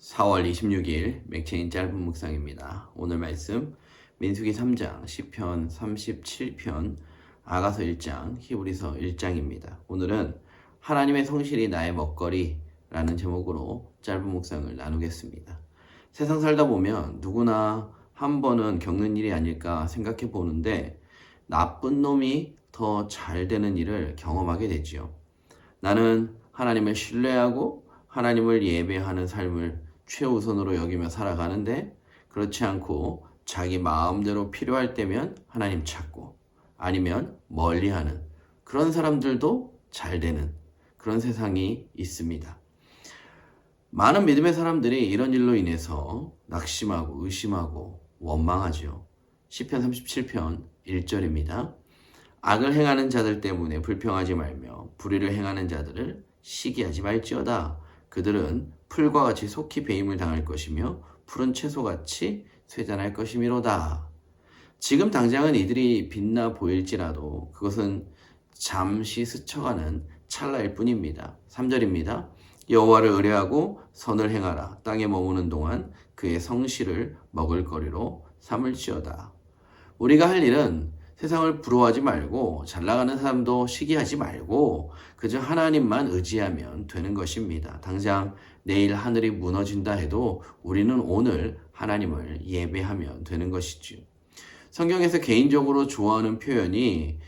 4월 26일 맥체인 짧은 묵상입니다. 오늘 말씀 민수기 3장, 시편 37편, 아가서 1장, 히브리서 1장입니다. 오늘은 하나님의 성실이 나의 먹거리라는 제목으로 짧은 묵상을 나누겠습니다. 세상 살다 보면 누구나 한 번은 겪는 일이 아닐까 생각해 보는데 나쁜 놈이 더 잘 되는 일을 경험하게 되지요. 나는 하나님을 신뢰하고 하나님을 예배하는 삶을 최우선으로 여기며 살아가는데 그렇지 않고 자기 마음대로 필요할 때면 하나님 찾고 아니면 멀리하는 그런 사람들도 잘 되는 그런 세상이 있습니다. 많은 믿음의 사람들이 이런 일로 인해서 낙심하고 의심하고 원망하지요. 시편 37편 1절입니다. 악을 행하는 자들 때문에 불평하지 말며 불의를 행하는 자들을 시기하지 말지어다. 그들은 풀과 같이 속히 배임을 당할 것이며 푸른 채소같이 쇠잔할 것이미로다. 지금 당장은 이들이 빛나 보일지라도 그것은 잠시 스쳐가는 찰나일 뿐입니다. 3절입니다. 여호와를 의뢰하고 선을 행하라. 땅에 머무는 동안 그의 성실을 먹을 거리로 삼을지어다. 우리가 할 일은 세상을 부러워하지 말고 잘 나가는 사람도 시기하지 말고 그저 하나님만 의지하면 되는 것입니다. 당장 내일 하늘이 무너진다 해도 우리는 오늘 하나님을 예배하면 되는 것이지요. 성경에서 개인적으로 좋아하는 표현이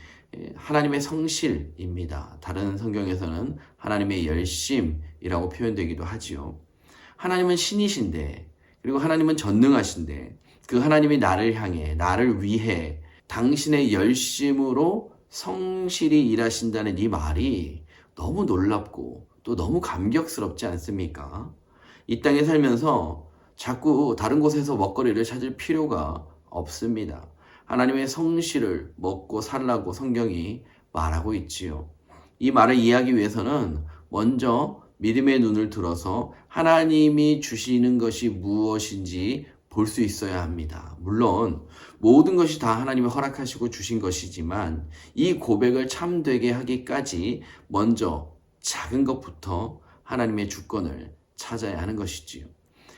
하나님의 성실입니다. 다른 성경에서는 하나님의 열심이라고 표현되기도 하지요. 하나님은 신이신데 그리고 하나님은 전능하신데 그 하나님이 나를 향해 나를 위해 당신의 열심으로 성실히 일하신다는 이 말이 너무 놀랍고 또 너무 감격스럽지 않습니까? 이 땅에 살면서 자꾸 다른 곳에서 먹거리를 찾을 필요가 없습니다. 하나님의 성실을 먹고 살라고 성경이 말하고 있지요. 이 말을 이해하기 위해서는 먼저 믿음의 눈을 들어서 하나님이 주시는 것이 무엇인지 볼 수 있어야 합니다. 물론 모든 것이 다 하나님이 허락하시고 주신 것이지만 이 고백을 참되게 하기까지 먼저 작은 것부터 하나님의 주권을 찾아야 하는 것이지요.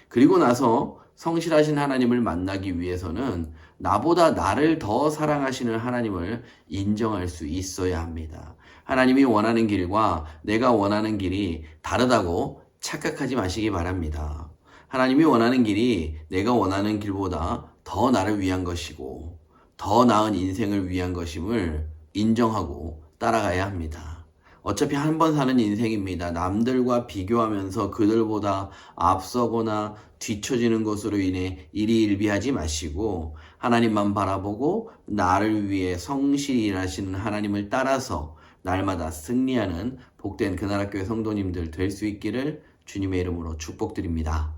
그리고 나서 성실하신 하나님을 만나기 위해서는 나보다 나를 더 사랑하시는 하나님을 인정할 수 있어야 합니다. 하나님이 원하는 길과 내가 원하는 길이 다르다고 착각하지 마시기 바랍니다. 하나님이 원하는 길이 내가 원하는 길보다 더 나를 위한 것이고 더 나은 인생을 위한 것임을 인정하고 따라가야 합니다. 어차피 한 번 사는 인생입니다. 남들과 비교하면서 그들보다 앞서거나 뒤처지는 것으로 인해 일희일비하지 마시고 하나님만 바라보고 나를 위해 성실히 일하시는 하나님을 따라서 날마다 승리하는 복된 그나라 교회 성도님들 될 수 있기를 주님의 이름으로 축복드립니다.